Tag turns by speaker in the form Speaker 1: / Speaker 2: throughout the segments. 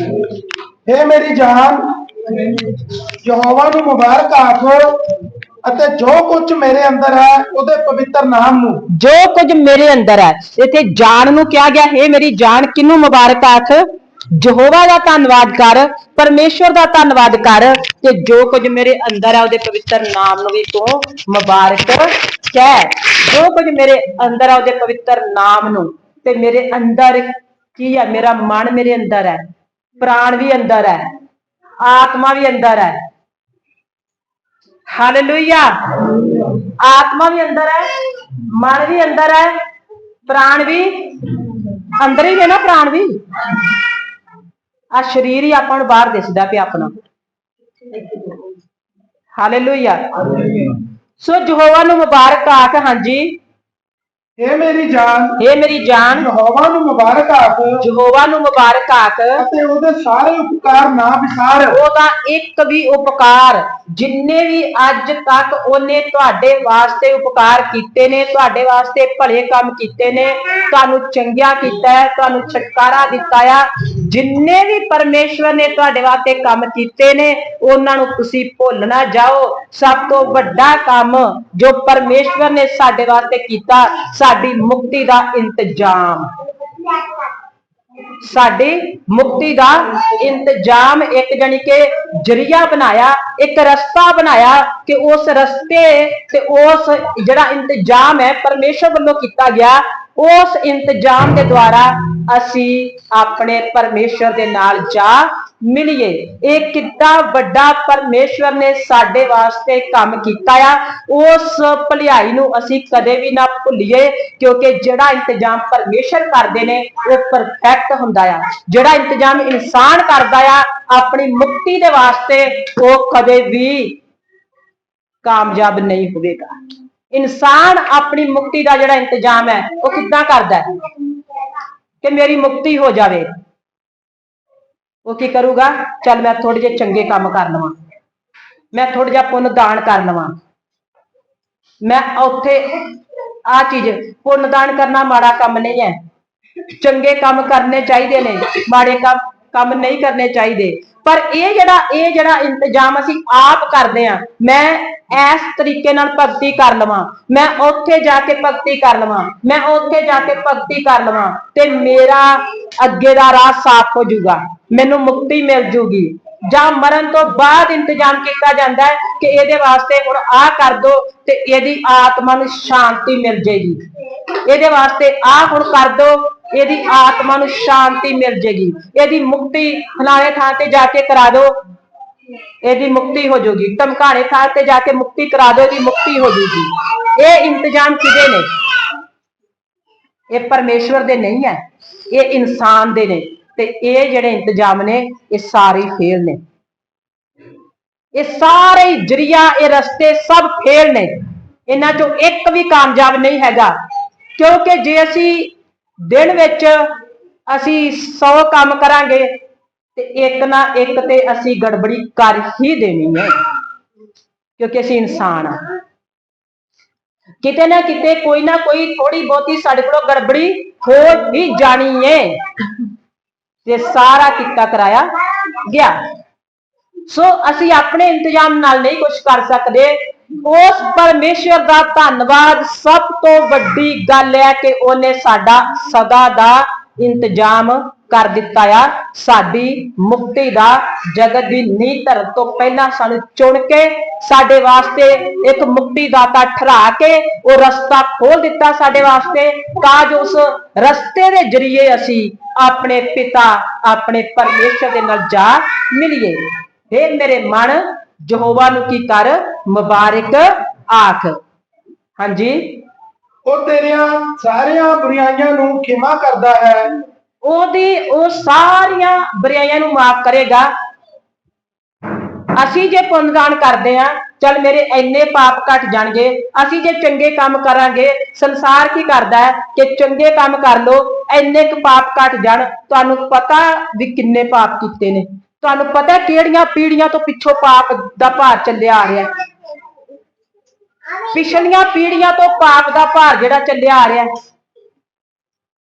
Speaker 1: हे ਮੇਰੀ ਜਾਨ, ਯਹੋਵਾ ਨੂੰ ਮੁਬਾਰਕ ਆਖੋ ਅਤੇ ਜੋ ਕੁਝ ਮੇਰੇ ਅੰਦਰ ਹੈ, ਉਹਦੇ ਪਵਿੱਤਰ ਨਾਮ ਨੂੰ।
Speaker 2: ਜੋ ਕੁਝ ਮੇਰੇ ਅੰਦਰ ਹੈ, ਇੱਥੇ ਜਾਨ ਨੂੰ ਕਿਹਾ ਗਿਆ, ਹੈ ਮੇਰੀ ਜਾਨ ਕਿਨੂੰ ਮੁਬਾਰਕ ਆਖ? ਯਹੋਵਾ ਦਾ ਧੰਨਵਾਦ ਕਰ, ਪਰਮੇਸ਼ਵਰ ਦਾ ਧੰਨਵਾਦ ਕਰ ਤੇ ਜੋ ਕੁਝ ਮੇਰੇ ਅੰਦਰ ਹੈ, ਉਹਦੇ ਪਵਿੱਤਰ ਨਾਮ ਨੂੰ ਵੀ ਤੂੰ ਮੁਬਾਰਕ ਕਹਿ। ਜੋ ਕੁਝ ਮੇਰੇ ਅੰਦਰ ਹੈ, ਉਹਦੇ ਪਵਿੱਤਰ ਨਾਮ ਨੂੰ, ਤੇ ਮੇਰੇ ਅੰਦਰ ਕੀ ਹੈ, ਮੇਰਾ ਮਨ ਮੇਰੇ ਅੰਦਰ ਹੈ। ਪ੍ਰਾਣ ਵੀ ਅੰਦਰ ਹੈ ਆਤਮਾ ਵੀ ਅੰਦਰ ਹੈ। ਹਾਲੇਲੂਇਆ ਆਤਮਾ ਵੀ ਅੰਦਰ ਹੈ ਮਨ ਵੀ ਅੰਦਰ ਹੈ ਪ੍ਰਾਣ ਵੀ ਅੰਦਰ ਹੀ ਨੇ ਨਾ ਪ੍ਰਾਣ ਵੀ। ਆ ਸਰੀਰ ਹੀ ਆਪਾਂ ਨੂੰ ਬਾਹਰ ਦਿਸਦਾ ਪਿਆ ਆਪਣਾ। ਹਾਲੇਲੂਇਆ ਸੋ ਯਹੋਵਾ ਨੂੰ ਮੁਬਾਰਕ ਆਖ ਹਾਂਜੀ।
Speaker 1: हे ਮੇਰੀ ਜਾਨ
Speaker 2: ਏ ਮੇਰੀ ਜਾਨ
Speaker 1: ਯਹੋਵਾ ਨੂੰ ਮੁਬਾਰਕ ਆਖ।
Speaker 2: ਯਹੋਵਾ ਨੂੰ ਮੁਬਾਰਕ ਆਖ।
Speaker 1: ਅਤੇ ਉਹਦੇ ਸਾਰੇ ਉਪਕਾਰ ਨਾ ਵਿਸਾਰ।
Speaker 2: ਉਹਦਾ ਇੱਕ ਵੀ ਉਪਕਾਰ ਜਿੰਨੇ ਵੀ ਅੱਜ ਤੱਕ ਉਹਨੇ ਤੁਹਾਡੇ ਵਾਸਤੇ ਉਪਕਾਰ ਕੀਤੇ ਨੇ ਤੁਹਾਡੇ ਵਾਸਤੇ ਭਲੇ ਕੰਮ ਕੀਤੇ ਨੇ ਤੁਹਾਨੂੰ ਚੰਗਿਆ ਕੀਤਾ ਹੈ ਤੁਹਾਨੂੰ ਛੁਟਕਾਰਾ ਦਿੱਤਾ ਆ ਜਿੰਨੇ ਵੀ ਪਰਮੇਸ਼ਵਰ ਨੇ ਤੁਹਾਡੇ ਵਾਸਤੇ ਕੰਮ ਕੀਤੇ ਨੇ ਉਹਨਾਂ ਨੂੰ ਤੁਸੀਂ ਭੁੱਲ ਨਾ ਜਾਓ। ਸਭ ਤੋਂ ਵੱਡਾ ਕੰਮ ਜੋ ਪਰਮੇਸ਼ਵਰ ਨੇ ਸਾਡੇ ਵਾਸਤੇ ਕੀਤਾ ਸਾਡੀ ਮੁਕਤੀ ਦਾ ਇੰਤਜ਼ਾਮ। ਸਾਡੀ ਮੁਕਤੀ ਦਾ ਇੰਤਜ਼ਾਮ ਇੱਕ ਜਾਨੀ ਕਿ ਜਰੀਆ ਬਣਾਇਆ, ਇੱਕ ਰਸਤਾ ਬਣਾਇਆ ਕਿ ਉਸ ਰਸਤੇ ਤੇ ਉਸ ਜਿਹੜਾ ਇੰਤਜ਼ਾਮ ਹੈ ਪਰਮੇਸ਼ਰ ਵੱਲੋਂ ਕੀਤਾ ਗਿਆ। ਉਸ ਇੰਤਜ਼ਾਮ ਦੇ ਦੁਆਰਾ ਅਸੀਂ ਆਪਣੇ ਪਰਮੇਸ਼ਰ ਦੇ ਨਾਲ ਜਾ ਮਿਲੀਏ। ਇਹ ਕਿੱਡਾ ਵੱਡਾ ਪਰਮੇਸ਼ਵਰ ਨੇ ਸਾਡੇ ਵਾਸਤੇ ਕੰਮ ਕੀਤਾ ਆ। ਉਸ ਭਲਾਈ ਨੂੰ ਅਸੀਂ ਕਦੇ ਵੀ ਨਾ ਭੁੱਲੀਏ, ਕਿਉਂਕਿ ਜਿਹੜਾ ਇੰਤਜ਼ਾਮ ਪਰਮੇਸ਼ਰ ਕਰਦੇ ਨੇ, ਉਹ ਪਰਫੈਕਟ ਹੁੰਦਾ ਆ। ਜਿਹੜਾ ਇੰਤਜ਼ਾਮ ਇਨਸਾਨ ਕਰਦਾ ਆ, ਆਪਣੀ ਮੁਕਤੀ ਦੇ ਵਾਸਤੇ ਉਹ ਕਦੇ ਵੀ ਕਾਮਯਾਬ ਨਹੀਂ ਹੋਵੇਗਾ। ਇਨਸਾਨ ਆਪਣੀ ਮੁਕਤੀ ਦਾ ਜਿਹੜਾ ਇੰਤਜ਼ਾਮ ਹੈ, ਉਹ ਕਿੱਦਾਂ ਕਰਦਾ ਹੈ? ਕਿ ਮੇਰੀ ਮੁਕਤੀ ਹੋ ਜਾਵੇ। ਉਹ ਕੀ ਕਰੂਗਾ? ਚੱਲ ਮੈਂ ਥੋੜੇ ਜਿਹੇ ਚੰਗੇ ਕੰਮ ਕਰ ਲਵਾਂ। ਮੈਂ ਥੋੜਾ ਜਿਹਾ ਪੁੰਨ ਦਾਨ ਕਰ ਲਵਾਂ। ਮੈਂ ਉੱਥੇ ਆ ਚੀਜ਼, ਪੁੰਨ ਦਾਨ ਕਰਨਾ ਮਾੜਾ ਕੰਮ ਨਹੀਂ ਹੈ। ਚੰਗੇ ਕੰਮ ਕਰਨੇ ਚਾਹੀਦੇ ਨੇ, ਮਾੜੇ ਕੰਮ ਕੰਮ ਨਹੀਂ ਕਰਨੇ ਚਾਹੀਦੇ। ਪਰ ਇਹ ਜਿਹੜਾ ਇਹ ਜਿਹੜਾ ਇੰਤਜ਼ਾਮ ਅਸੀਂ ਆਪ ਕਰਦੇ ਆ ਮੈਂ ਇਸ ਤਰੀਕੇ ਨਾਲ ਭਗਤੀ ਕਰ ਲਵਾਂ, ਮੈਂ ਉੱਥੇ ਜਾ ਕੇ ਭਗਤੀ ਕਰ ਲਵਾਂ, ਮੈਂ ਉੱਥੇ ਜਾ ਕੇ ਭਗਤੀ ਕਰ ਲਵਾਂ ਤੇ ਮੇਰਾ ਅੱਗੇ ਦਾ ਰਾਹ ਸਾਫ਼ ਹੋ ਜਾਊਗਾ, ਮੈਨੂੰ ਮੁਕਤੀ ਮਿਲ ਜੂਗੀ ਜਾਂ ਮਰਨ ਤੋਂ ਬਾਅਦ ਇੰਤਜ਼ਾਮ ਕੀਤਾ ਜਾਂਦਾ ਹੈ ਕਿ ਇਹਦੇ ਵਾਸਤੇ ਹੁਣ ਆਹ ਕਰ ਦੋ ਤੇ ਇਹਦੀ ਆਤਮਾ ਨੂੰ ਸ਼ਾਂਤੀ ਮਿਲ ਜੇਗੀ ਇਹਦੇ ਵਾਸਤੇ ਆਹ ਹੁਣ ਕਰ ਦੋ ਇਹਦੀ ਆਤਮਾ ਨੂੰ ਸ਼ਾਂਤੀ ਮਿਲ ਜੇਗੀ। ਇਹਦੀ ਮੁਕਤੀ ਫਲਾਣੇ ਥਾਂ ਤੇ ਜਾ ਕੇ ਕਰਾ ਦੋ ਇਹਦੀ ਮੁਕਤੀ ਹੋ ਜਾਊਗੀ ਧਮਕਾਣੇ ਥਾਂ ਤੇ ਜਾ ਕੇ ਮੁਕਤੀ ਕਰਾ ਦੋ ਇਹਦੀ ਮੁਕਤੀ ਹੋ ਜਾਊਗੀ ਇਹ ਇੰਤਜ਼ਾਮ ਕਿਹਦੇ ਨੇ? ਇਹ ਪਰਮੇਸ਼ਵਰ ਦੇ ਨਹੀਂ ਹੈ। ਇਹ ਇਨਸਾਨ ਦੇ ਨੇ। ਤੇ ਇਹ ਜਿਹੜੇ ਇੰਤਜ਼ਾਮ ਨੇ, ਇਹ ਸਾਰੇ ਫੇਲ ਨੇ। ਇਹ ਸਾਰੇ ਜਰੀਆ, ਇਹ ਰਸਤੇ ਸਭ ਫੇਲ ਨੇ। ਇਹਨਾਂ ਚੋਂ ਇੱਕ ਵੀ ਕਾਮਯਾਬ ਨਹੀਂ ਹੈਗਾ। ਕਿਉਂਕਿ ਜੇ ਅਸੀਂ ਦਿਨ ਵਿੱਚ ਅਸੀਂ 100 ਕੰਮ ਕਰਾਂਗੇ ਤੇ ਇੱਕ ਨਾ ਇੱਕ ਤੇ ਅਸੀਂ ਗੜਬੜੀ ਕਰ ਹੀ ਦੇਣੀ ਹੈ। ਕਿਉਂਕਿ ਅਸੀਂ ਇਨਸਾਨ ਆ ਕਿਤੇ ਨਾ ਕਿਤੇ ਕੋਈ ਨਾ ਕੋਈ ਥੋੜੀ ਬਹੁਤੀ ਸਾਡੇ ਕੋਲੋਂ ਗੜਬੜੀ ਹੋ ਹੀ ਜਾਣੀ ਏ ਤੇ ਸਾਰਾ ਕਿੱਤਾ ਕਰਾਇਆ ਗਿਆ। ਸੋ ਅਸੀਂ ਆਪਣੇ ਇੰਤਜ਼ਾਮ ਨਾਲ ਨਹੀਂ ਕੁਝ ਕਰ ਸਕਦੇ। ਉਸ ਪਰਮੇਸ਼ਵਰ ਦਾ ਧੰਨਵਾਦ ਸਭ ਤੋਂ ਵੱਡੀ ਗੱਲ ਹੈ ਕਿ ਉਹਨੇ ਸਾਡਾ ਸਦਾ ਦਾ ਇੰਤਜ਼ਾਮ ਕਰ ਦਿੱਤਾ ਆ। ਸਾਡੀ ਮੁਕਤੀ ਦਾ ਜਗਤ ਦੀ ਨੀਂਹ ਧਰਨ ਤੋਂ ਪਹਿਲਾਂ ਸਾਨੂੰ ਚੁਣ ਕੇ ਸਾਡੇ ਵਾਸਤੇ ਇੱਕ ਮੁਕਤੀ ਦਾਤਾ ਠਰਾ ਕੇ ਉਹ ਰਸਤਾ ਖੋਲ ਦਿੱਤਾ ਸਾਡੇ ਵਾਸਤੇ ਤਾਂ ਜੋ ਉਸ ਰਸਤੇ ਦੇ ਜਰੀਏ ਅਸੀਂ ਆਪਣੇ ਪਿਤਾ, ਆਪਣੇ ਪਰਮੇਸ਼ਰ ਦੇ ਨਾਲ ਜਾ ਮਿਲੀਏ। ਫੇਰ ਮੇਰੇ ਮਨ ਯਹੋਵਾ ਨੂੰ ਕੀ ਕਰ? ਮੁਬਾਰਕ ਆਖ। ਹਾਂਜੀ।
Speaker 1: ਉਹ ਤੇਰੀਆਂ ਸਾਰੀਆਂ ਬੁਰਾਈਆਂ ਨੂੰ ਖਿਮਾ ਕਰਦਾ ਹੈ।
Speaker 2: ਉਹਦੀ ਉਹ ਸਾਰੀਆਂ ਬੁਰਾਈਆਂ ਨੂੰ ਮਾਫ ਕਰੇਗਾ। ਅਸੀਂ ਜੇ ਪੁੰਨਦਾਨ ਕਰਦੇ ਆ ਚਲ ਮੇਰੇ ਇੰਨੇ ਪਾਪ ਘਟ ਜਾਣਗੇ। ਅਸੀਂ ਜੇ ਚੰਗੇ ਕੰਮ ਕਰਾਂਗੇ ਸੰਸਾਰ ਕੀ ਕਰਦਾ ਹੈ? ਕਿ ਚੰਗੇ ਕੰਮ ਕਰ ਲੋ ਇੰਨੇ ਕੁ ਪਾਪ ਘਟ ਜਾਣ। ਤੁਹਾਨੂੰ ਪਤਾ ਵੀ ਕਿੰਨੇ ਪਾਪ ਕੀਤੇ ਨੇ। ਤੁਹਾਨੂੰ ਪਤਾ ਕਿਹੜੀਆਂ ਪੀੜ੍ਹੀਆਂ ਤੋਂ ਪਿੱਛੋਂ ਪਾਪ ਦਾ ਭਾਰ ਚੱਲਿਆ ਆ ਰਿਹਾ ਹੈ? ਪਿਛਲੀਆਂ ਪੀੜ੍ਹੀਆਂ ਤੋਂ ਪਾਪ ਦਾ ਭਾਰ ਜਿਹੜਾ ਚੱਲਿਆ ਆ ਰਿਹਾ ਹੈ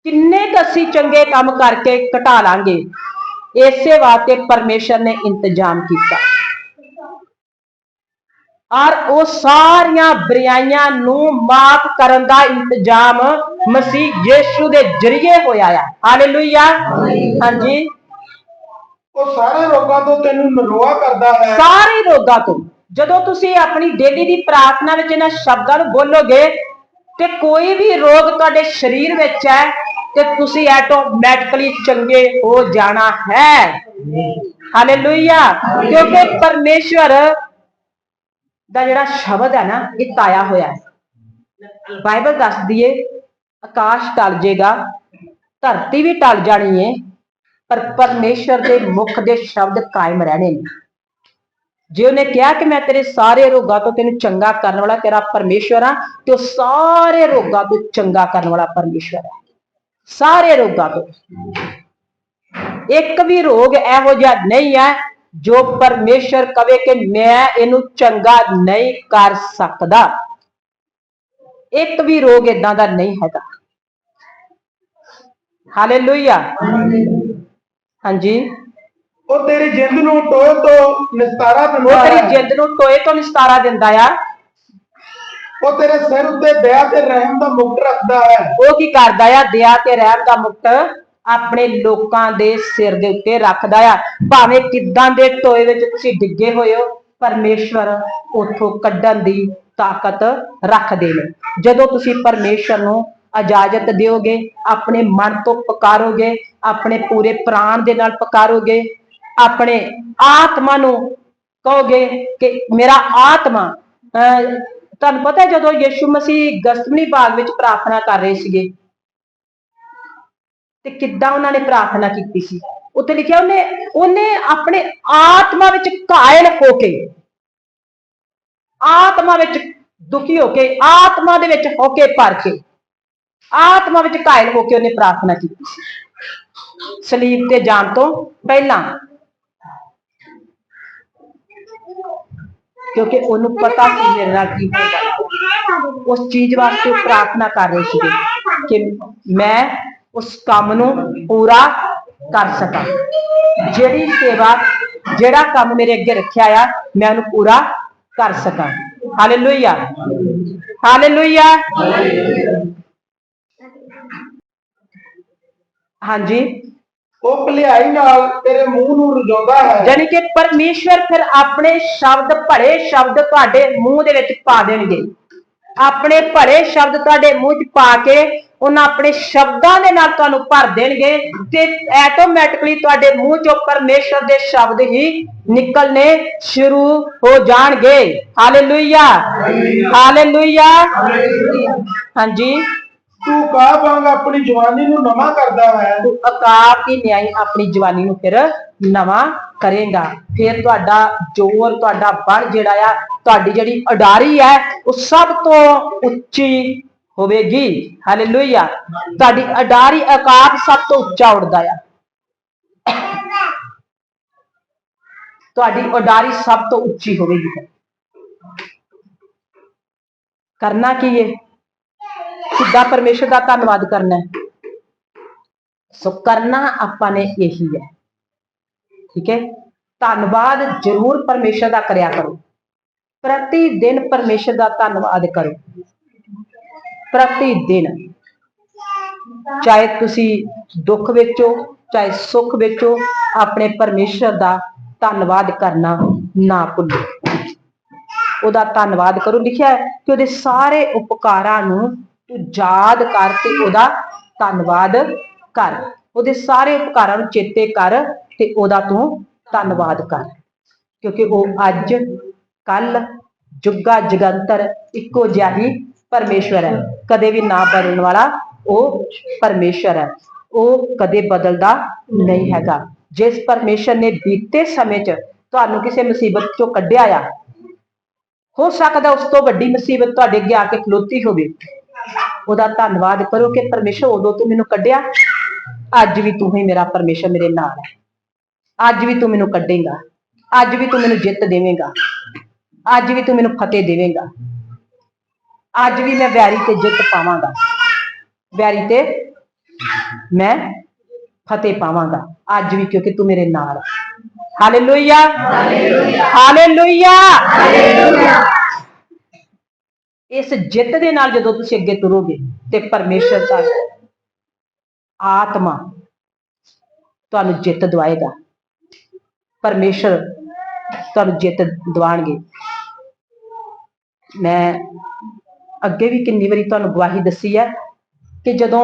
Speaker 2: ਕਿੰਨੇ ਕੁ ਅਸੀਂ ਚੰਗੇ ਕੰਮ ਕਰਕੇ ਘਟਾ ਲਾਂਗੇ? ਇਸੇ ਵਾਸਤੇ ਪਰਮੇਸ਼ਰ ਨੇ ਇੰਤਜ਼ਾਮ ਕੀਤਾ। ਔਰ ਉਹ ਸਾਰੀਆਂ ਬੁਰਾਈਆਂ ਨੂੰ ਮਾਫ ਕਰਨ ਦਾ ਇੰਤਜ਼ਾਮ ਮਸੀਹ ਯੀਸ਼ੂ ਦੇ ਜ਼ਰੀਏ ਹੋਇਆ ਆ। ਹਾਲੇਲੂਇਆ। ਹਾਂਜੀ।
Speaker 1: ਉਹ ਸਾਰੇ ਰੋਗਾਂ ਤੋਂ ਤੈਨੂੰ ਨਰੋਆ ਕਰਦਾ ਹੈ।
Speaker 2: ਸਾਰੇ ਰੋਗਾਂ ਤੋਂ। ਜਦੋਂ ਤੁਸੀਂ ਆਪਣੀ ਡੇਲੀ ਦੀ ਪ੍ਰਾਰਥਨਾ ਵਿੱਚ ਇਹਨਾਂ ਸ਼ਬਦਾਂ ਨੂੰ ਬੋਲੋਗੇ ਤੇ ਕੋਈ ਵੀ ਰੋਗ ਤੁਹਾਡੇ ਸਰੀਰ ਵਿੱਚ ਹੈ ਤੇ ਤੁਸੀਂ ਆਟੋਮੈਟਿਕਲੀ ਚੰਗੇ ਹੋ ਜਾਣਾ ਹੈ। ਹਾਲੇਲੂਇਆ ਕਿਉਂਕਿ ਪਰਮੇਸ਼ਵਰ ਦਾ ਜਿਹੜਾ ਸ਼ਬਦ ਹੈ ਨਾ, ਇਹ ਤਾਇਆ ਹੋਇਆ ਹੈ। ਬਾਈਬਲ ਦੱਸਦੀ ਏ ਆਕਾਸ਼ ਟਲ ਜੇਗਾ, ਧਰਤੀ ਵੀ ਟਲ ਜਾਣੀ ਏ। ਪਰ ਪਰਮੇਸ਼ਰ ਦੇ ਮੁਖ ਦੇ ਸ਼ਬਦ ਕਾਇਮ ਰਹਿਣੇ ਨੇ। ਜੇ ਉਹਨੇ ਕਿਹਾ ਕਿ ਮੈਂ ਤੇਰੇ ਸਾਰੇ ਰੋਗਾਂ ਤੋਂ ਤੈਨੂੰ ਚੰਗਾ ਕਰਨ ਵਾਲਾ ਤੇਰਾ ਪਰਮੇਸ਼ਵਰ ਆ ਤੇ ਉਹ ਸਾਰੇ ਰੋਗਾਂ ਤੋਂ ਚੰਗਾ ਕਰਨ ਵਾਲਾ ਪਰਮੇਸ਼ਵਰ ਹੈ। ਸਾਰੇ ਰੋਗਾਂ ਤੋਂ। ਇੱਕ ਵੀ ਰੋਗ ਇਹੋ ਜਿਹਾ ਨਹੀਂ ਹੈ ਜੋ ਪਰਮੇਸ਼ਰ ਕਵੇ ਕਿ ਮੈਂ ਇਹਨੂੰ ਚੰਗਾ ਨਹੀਂ ਕਰ ਸਕਦਾ। ਇੱਕ ਵੀ ਰੋਗ ਇਦਾਂ ਦਾ ਨਹੀਂ ਹੈਗਾ। ਹਾਲੇਲੂਇਆ। ਹਾਂਜੀ।
Speaker 1: ਉਹ ਤੇਰੀ ਜਿੰਦ ਨੂੰ ਟੋਏ ਤੋਂ ਨਿਸਤਾਰਾ
Speaker 2: ਉਹ
Speaker 1: ਦਿੰਦਾ
Speaker 2: ਤੇਰੀ
Speaker 1: ਹੈ।
Speaker 2: ਜਿੰਦ ਨੂੰ ਟੋਏ ਤੋਂ ਨਿਸਤਾਰਾ ਦਿੰਦਾ ਆ।
Speaker 1: ਉਹ ਤੇਰੇ ਸਿਰ ਉੱਤੇ ਦਇਆ ਤੇ ਰਹਿਮ ਦਾ ਮੁਕਟ ਰੱਖਦਾ ਹੈ।
Speaker 2: ਉਹ ਕੀ ਕਰਦਾ ਆ? ਦਇਆ ਤੇ ਰਹਿਮ ਦਾ ਮੁਕਟ ਆਪਣੇ ਲੋਕਾਂ ਦੇ ਸਿਰ ਦੇ ਉੱਤੇ ਰੱਖਦਾ ਆ। ਭਾਵੇਂ ਕਿੱਦਾਂ ਦੇ ਟੋਏ ਵਿੱਚ ਤੁਸੀਂ ਡਿੱਗੇ ਹੋਏ ਹੋ ਪਰਮੇਸ਼ਵਰ ਉਥੋਂ ਕੱਢਣ ਦੀ ਤਾਕਤ ਰੱਖਦੇ ਨੇ। ਜਦੋਂ ਤੁਸੀਂ ਪਰਮੇਸ਼ਵਰ ਨੂੰ ਇਜਾਜ਼ਤ ਦਿਓਗੇ ਆਪਣੇ ਮਨ ਤੋਂ ਪੁਕਾਰੋਗੇ ਆਪਣੇ ਪੂਰੇ ਪ੍ਰਾਣ ਦੇ ਨਾਲ ਪੁਕਾਰੋਗੇ ਆਪਣੇ ਆਤਮਾ ਨੂੰ ਕਹੋਗੇ ਕਿ ਮੇਰਾ ਆਤਮਾ ਅਹ, ਤੁਹਾਨੂੰ ਪਤਾ ਜਦੋਂ ਯਿਸੂ ਮਸੀਹ ਗਸਤਮਨੀ ਬਾਗ ਵਿੱਚ ਪ੍ਰਾਰਥਨਾ ਕਰ ਰਹੇ ਸੀਗੇ ਤੇ ਕਿੱਦਾਂ ਉਹਨਾਂ ਨੇ ਪ੍ਰਾਰਥਨਾ ਕੀਤੀ ਸੀ? ਉੱਥੇ ਲਿਖਿਆ ਉਹਨੇ ਉਹਨੇ ਆਪਣੇ ਆਤਮਾ ਵਿੱਚ ਕਾਇਲ ਹੋ ਕੇ ਆਤਮਾ ਵਿੱਚ ਦੁਖੀ ਹੋ ਕੇ ਆਤਮਾ ਦੇ ਵਿੱਚ ਹੋ ਕੇ ਭਰ ਕੇ ਆਤਮਾ ਵਿੱਚ ਘਾਇਲ ਹੋ ਕੇ ਉਹਨੇ ਪ੍ਰਾਰਥਨਾ ਕੀਤੀ। ਸੀ ਸਲੀਬ ਤੇ ਜਾਣ ਤੋਂ ਪਹਿਲਾਂ ਕਿਉਂਕਿ ਉਹਨੂੰ ਪਤਾ ਸੀ ਮੇਰੇ ਨਾਲ ਕੀ ਹੋਗਾ ਉਸ ਚੀਜ਼ ਵਾਸਤੇ ਉਹ ਪ੍ਰਾਰਥਨਾ ਕਰ ਰਹੇ ਸੀ ਕਿ ਮੈਂ ਉਸ ਕੰਮ ਨੂੰ ਪੂਰਾ ਕਰ ਸਕਾਂ। ਜਿਹੜੀ ਸੇਵਾ, ਜਿਹੜਾ ਕੰਮ ਮੇਰੇ ਅੱਗੇ ਰੱਖਿਆ ਆ, ਮੈਂ ਉਹਨੂੰ ਪੂਰਾ ਕਰ ਸਕਾਂ। ਹਾਲੇਲੂਇਆ ਹਾਲੇਲੂਇਆ ਹਾਂਜੀ।
Speaker 1: ਉਹ ਭਲਾਈ ਨਾਲ ਤੇਰੇ ਮੂੰਹ ਨੂੰ ਰਜਾਉਂਦਾ ਹੈ।
Speaker 2: ਯਾਨੀ ਕਿ ਪਰਮੇਸ਼ਵਰ ਫਿਰ ਆਪਣੇ ਸ਼ਬਦ ਭੜੇ ਸ਼ਬਦ ਤੁਹਾਡੇ ਮੂੰਹ ਦੇ ਵਿੱਚ ਪਾ ਦੇਣਗੇ। ਆਪਣੇ ਭੜੇ ਸ਼ਬਦ ਤੁਹਾਡੇ ਮੂੰਹ 'ਚ ਪਾ ਕੇ ਉਹਨਾਂ ਆਪਣੇ ਸ਼ਬਦਾਂ ਦੇ ਨਾਲ ਤੁਹਾਨੂੰ ਭਰ ਦੇਣਗੇ ਤੇ ਆਟੋਮੈਟਿਕਲੀ ਤੁਹਾਡੇ ਮੂੰਹ 'ਚੋਂ ਪਰਮੇਸ਼ਵਰ ਦੇ ਸ਼ਬਦ ਹੀ ਨਿਕਲਨੇ ਸ਼ੁਰੂ ਹੋ ਜਾਣਗੇ। ਹਾਲੇਲੂਇਆ ਹਾਲੇਲੂਇਆ ਹਾਂਜੀ।
Speaker 1: ਤੂੰ ਕਾਹ ਵਾਂਗ ਆਪਣੀ ਜਵਾਨੀ ਨੂੰ ਨਵਾਂ ਕਰਦਾ ਹੈ?
Speaker 2: ਤੂੰ ਆਕਾਰ ਦੀ ਨਿਆਈ ਆਪਣੀ ਜਵਾਨੀ ਨੂੰ ਫਿਰ ਨਵਾਂ ਕਰੇਗਾ। ਫਿਰ ਤੁਹਾਡਾ ਜੋਰ, ਤੁਹਾਡਾ ਬਲ ਜਿਹੜਾ ਆ, ਤੁਹਾਡੀ ਜਿਹੜੀ ਅਡਾਰੀ ਹੈ, ਉਹ ਸਭ ਤੋਂ ਉੱਚੀ ਹੋਵੇਗੀ। ਹਾਲੇਲੂਇਆ ਤੁਹਾਡੀ ਅਡਾਰੀ ਆਕਾਸ਼ ਸਭ ਤੋਂ ਉੱਚਾ ਉੱਡਦਾ ਆ। ਤੁਹਾਡੀ ਉਡਾਰੀ ਸਭ ਤੋਂ ਉੱਚੀ ਹੋਵੇਗੀ। ਕਰਨਾ ਕੀ ਹੈ ਕਿੱਦਾਂ ਪਰਮੇਸ਼ਰ ਦਾ ਧੰਨਵਾਦ ਕਰਨਾ ਹੈ। ਸੋ ਕਰਨਾ ਆਪਾਂ ਨੇ ਇਹੀ ਹੈ। ਠੀਕ ਹੈ? ਧੰਨਵਾਦ ਜ਼ਰੂਰ ਪਰਮੇਸ਼ਰ ਦਾ ਕਰਿਆ ਕਰੋ। ਪ੍ਰਤੀ ਦਿਨ ਪਰਮੇਸ਼ਰ ਦਾ ਧੰਨਵਾਦ ਕਰੋ। ਪ੍ਰਤੀ ਦਿਨ ਚਾਹੇ ਤੁਸੀਂ ਦੁੱਖ ਵਿੱਚ, ਚਾਹੇ ਸੁੱਖ ਵਿੱਚ, ਆਪਣੇ ਪਰਮੇਸ਼ਰ ਦਾ ਧੰਨਵਾਦ ਕਰਨਾ ਨਾ ਭੁੱਲੋ। ਉਹਦਾ ਧੰਨਵਾਦ ਕਰੋ। ਲਿਖਿਆ ਹੈ ਕਿ ਉਹਦੇ ਸਾਰੇ ਉਪਕਾਰਾਂ ਨੂੰ ਤੂੰ ਯਾਦ ਕਰ ਤੇ ਉਹਦਾ ਧੰਨਵਾਦ ਕਰ। ਉਹਦੇ ਸਾਰੇ ਉਪਕਾਰਾਂ ਨੂੰ ਚੇਤੇ ਕਰ ਤੇ ਉਹਦਾ ਤੂੰ ਧੰਨਵਾਦ ਕਰ। ਕਿਉਂਕਿ ਉਹ ਅੱਜ ਕੱਲ ਜੁਗਾ, ਜਗੰਤਰ ਇੱਕੋ ਜਿਹਾ ਹੀ ਪਰਮੇਸ਼ਵਰ ਹੈ। ਕਦੇ ਵੀ ਨਾ ਬਦਲਣ ਵਾਲਾ ਉਹ ਪਰਮੇਸ਼ਵਰ ਹੈ। ਉਹ ਕਦੇ ਬਦਲਦਾ ਨਹੀਂ ਹੈਗਾ। ਜਿਸ ਪਰਮੇਸ਼ਰ ਨੇ ਬੀਤੇ ਸਮੇਂ 'ਚ ਤੁਹਾਨੂੰ ਕਿਸੇ ਮੁਸੀਬਤ 'ਚੋਂ ਕੱਢਿਆ ਆ, ਹੋ ਸਕਦਾ ਉਸ ਤੋਂ ਵੱਡੀ ਮੁਸੀਬਤ ਤੁਹਾਡੇ ਅੱਗੇ ਆ ਕੇ ਖਲੋਤੀ ਹੋਵੇ। ਉਹਦਾ ਧੰਨਵਾਦ ਕਰੋ ਕਿ ਪਰਮੇਸ਼ਰ ਉਦੋਂ ਤੂੰ ਮੈਨੂੰ ਕੱਢਿਆ। ਅੱਜ ਵੀ ਤੂੰ ਹੀ ਮੇਰਾ ਪਰਮੇਸ਼ਰ ਮੇਰੇ ਨਾਲ ਹੈ। ਅੱਜ ਵੀ ਤੂੰ ਮੈਨੂੰ ਕੱਢੇਗਾ। ਅੱਜ ਵੀ ਤੂੰ ਮੈਨੂੰ ਜਿੱਤ ਦੇਵੇਂਗਾ। ਅੱਜ ਵੀ ਤੂੰ ਮੈਨੂੰ ਫਤਿਹ ਦੇਵੇਂਗਾ। ਅੱਜ ਵੀ ਮੈਂ ਵੈਰੀ ਤੇ ਜਿੱਤ ਪਾਵਾਂਗਾ। ਵੈਰੀ ਤੇ ਮੈਂ ਫਤਿਹ ਪਾਵਾਂਗਾ। ਅੱਜ ਵੀ ਕਿਉਂਕਿ ਤੂੰ ਮੇਰੇ ਨਾਲ ਹਾਲੇਲੂਇਆ ਹਾਲੇਲੂਇਆ ਇਸ ਜਿੱਤ ਦੇ ਨਾਲ ਜਦੋਂ ਤੁਸੀਂ ਅੱਗੇ ਤੁਰੋਗੇ ਤੇ ਪਰਮੇਸ਼ਰ ਦਾ ਆਤਮਾ ਤੁਹਾਨੂੰ ਜਿੱਤ ਦਵਾਏਗਾ। ਪਰਮੇਸ਼ਰ ਤੁਹਾਨੂੰ ਜਿੱਤ ਦਿਵਾਣਗੇ। ਮੈਂ ਅੱਗੇ ਵੀ ਕਿੰਨੀ ਵਾਰੀ ਤੁਹਾਨੂੰ ਗਵਾਹੀ ਦੱਸੀ ਹੈ ਕਿ ਜਦੋਂ